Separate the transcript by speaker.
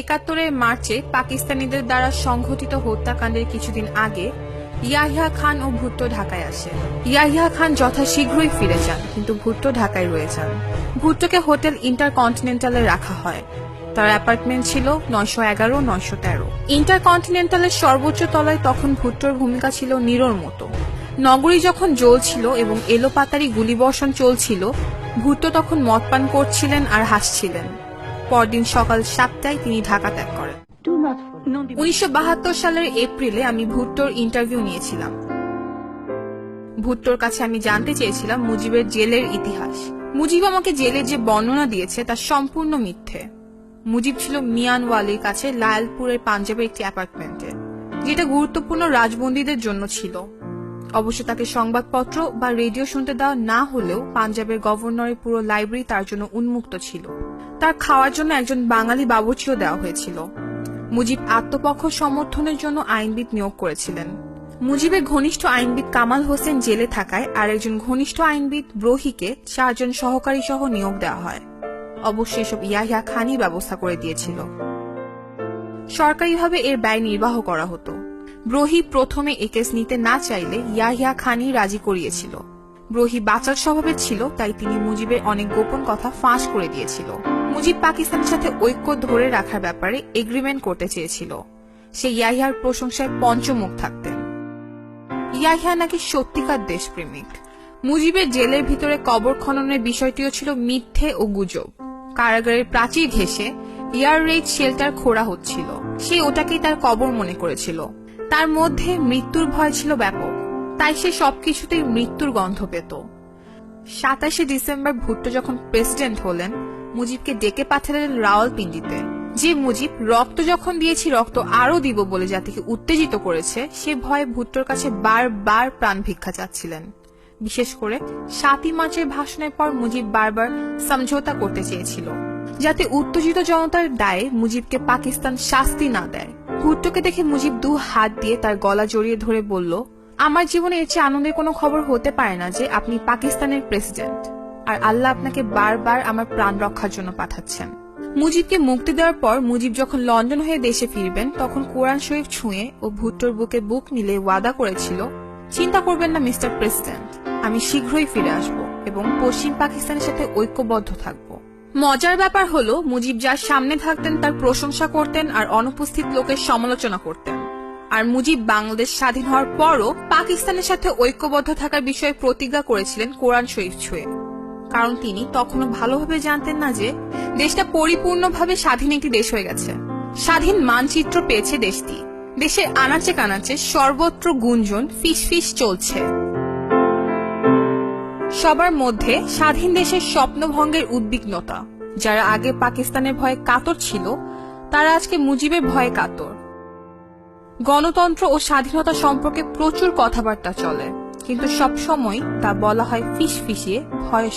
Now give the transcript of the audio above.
Speaker 1: একাত্তরের মার্চে পাকিস্তানিদের দ্বারা সংঘটিত হত্যাকাণ্ডের কিছুদিন আগে ইয়াহিয়া খান ও ভুট্টো ঢাকায় আসে ইয়াহিয়া খান যথাশীঘ্রই ফিরে যান, কিন্তু ভুট্টো ঢাকায় রয়ে যান। ভুট্টোকে হোটেল ইন্টারকন্টিনেন্টালে রাখা হয়। তার অ্যাপার্টমেন্ট ছিল নয়শো এগারো, নয়শো তেরো। ইন্টারকন্টিনেন্টালের সর্বোচ্চ তলায় তখন ভুট্টোর ভূমিকা ছিল নিরোর মতো। নগরী যখন জ্বলছিল এবং এলোপাতারি গুলিবর্ষণ চলছিল, ভুট্টো তখন মদ পান করছিলেন আর হাসছিলেন। পরদিন সকাল সাতটায় তিনি ঢাকা ত্যাগ করেন। উনিশশো সালের এপ্রিলে আমি ভুট্টোর ইন্টারভিউ নিয়েছিলাম। ভুট্টোর কাছে আমি জানতে চেয়েছিলাম মুজিবের জেলের ইতিহাস। মুজিব আমাকে জেলের যে বর্ণনা দিয়েছে তা সম্পূর্ণ মিথ্যে। মুজিব ছিল মিয়ানওয়ালির কাছে লায়লপুরের পাঞ্জাবের একটি অ্যাপার্টমেন্টে যেটা গুরুত্বপূর্ণ রাজবন্দীদের জন্য ছিল। অবশ্য তাকে সংবাদপত্র বা রেডিও শুনতে দেওয়া না হলেও পাঞ্জাবের গভর্নরের পুরো লাইব্রেরি তার জন্য উন্মুক্ত ছিল। তার খাওয়ার জন্য একজন বাঙালি বাবুর্চিও দেওয়া হয়েছিল। মুজিব আত্মপক্ষ সমর্থনের জন্য আইনবিদ নিয়োগ করেছিলেন। মুজিবের ঘনিষ্ঠ আইনবিদ কামাল হোসেন জেলে থাকায় আর একজন ঘনিষ্ঠ আইনবিদ ব্রহিকে চারজন সহকারী সহ নিয়োগ দেওয়া হয়। অবশ্য এসব ইয়াহিয়া খানি ব্যবস্থা করে দিয়েছিল। সরকারিভাবে এর ব্যয় নির্বাহ করা হতো। ব্রহি প্রথমে এ কেস নিতে না চাইলে ইয়াহিয়া খানি রাজি করিয়েছিল। ব্রহি বাচার স্বভাবের ছিল, তাই তিনি মুজিবের অনেক গোপন কথা ফাঁস করে দিয়েছিল। মুজিব পাকিস্তানের সাথে ঐক্য ধরে রাখার ব্যাপারে এগ্রিমেন্ট করতে চেয়েছিল। সে ইয়াহিয়ার প্রশংসায় পঞ্চমুখ থাকতেন। ইয়াহিয়া নাকি সত্যিকার দেশপ্রেমিক। মুজিবের জেলের ভিতরে কবর খননের বিষয়টিও ছিল মিথ্যে ও গুজব। কারাগারের প্রাচীর ঘেঁষে ইয়ার রেড শেল্টার খোঁড়া হচ্ছিল। সে ওটাকেই তার কবর মনে করেছিল। তার মধ্যে মৃত্যুর ভয় ছিল ব্যাপক। তাই সে সবকিছুতেই মৃত্যুর গন্ধ পেত। সাতাশে ডিসেম্বর ভুট্টো যখন প্রেসিডেন্ট হলেন, মুজিবকে ডেকে পাঠালেন রাওয়ালপিন্ডিতে। যে মুজিব রক্ত যখন দিয়েছি, রক্ত আরও দিব বলে জাতিকে উত্তেজিত করেছে, সে ভয়ে ভুট্টোর কাছে বারবার প্রাণ ভিক্ষা চাচ্ছিলেন। বিশেষ করে সাতই মার্চের ভাষণের পর মুজিব বারবার সমঝোতা করতে চেয়েছিল, যাতে উত্তেজিত জনতার দায়ে মুজিবকে পাকিস্তান শাস্তি না দেয়। ভুট্টোকে দেখে মুজিব দু হাত দিয়ে তার গলা জড়িয়ে ধরে বলল আমার জীবনে এর চেয়ে আনন্দের কোনো খবর হতে পারে না যে আপনি পাকিস্তানের প্রেসিডেন্ট। আর আল্লাহ আপনাকে বারবার আমার প্রাণ রক্ষার জন্য পাঠাচ্ছেন। মুজিবকে মুক্তি দেওয়ার পর মুজিব যখন লন্ডন হয়ে দেশে ফিরবেন, তখন কোরআন শরীফ ছুঁয়ে ও ভুট্টোর বুকে বুক মিলে ওয়াদা করেছিল, চিন্তা করবেন না, মিস্টার প্রেসিডেন্ট, আমি শীঘ্রই ফিরে আসব এবং পশ্চিম পাকিস্তানের সাথে ঐক্যবদ্ধ থাকব। মজার ব্যাপার হলো, মুজিব যার সামনে থাকতেন তার প্রশংসা করতেন আর অনুপস্থিত লোকের সমালোচনা করতেন। আর মুজিব বাংলাদেশ স্বাধীন হওয়ার পরও পাকিস্তানের সাথে ঐক্যবদ্ধ থাকার বিষয়ে প্রতিজ্ঞা করেছিলেন কোরআন শরীফ ছুঁয়ে। কারণ তিনি তখনও ভালোভাবে জানতেন না যে, দেশটা পরিপূর্ণভাবে স্বাধীন একটি দেশ হয়ে গেছে। স্বাধীন মানচিত্র পেয়েছে দেশটি। দেশের আনাচে কানাচে সর্বত্র গুঞ্জন ফিস ফিস চলছে। সবার মধ্যে স্বাধীন দেশের স্বপ্নভঙ্গের উদ্বিগ্নতা। যারা আগে পাকিস্তানের ভয়ে কাতর ছিল, তারা আজকে মুজিবের ভয়ে কাতর। গণতন্ত্র ও স্বাধীনতা সম্পর্কে প্রচুর কথাবার্তা চলে, কিন্তু সবসময় তা বলা হয় ফিস ফিসিয়ে ভয়ের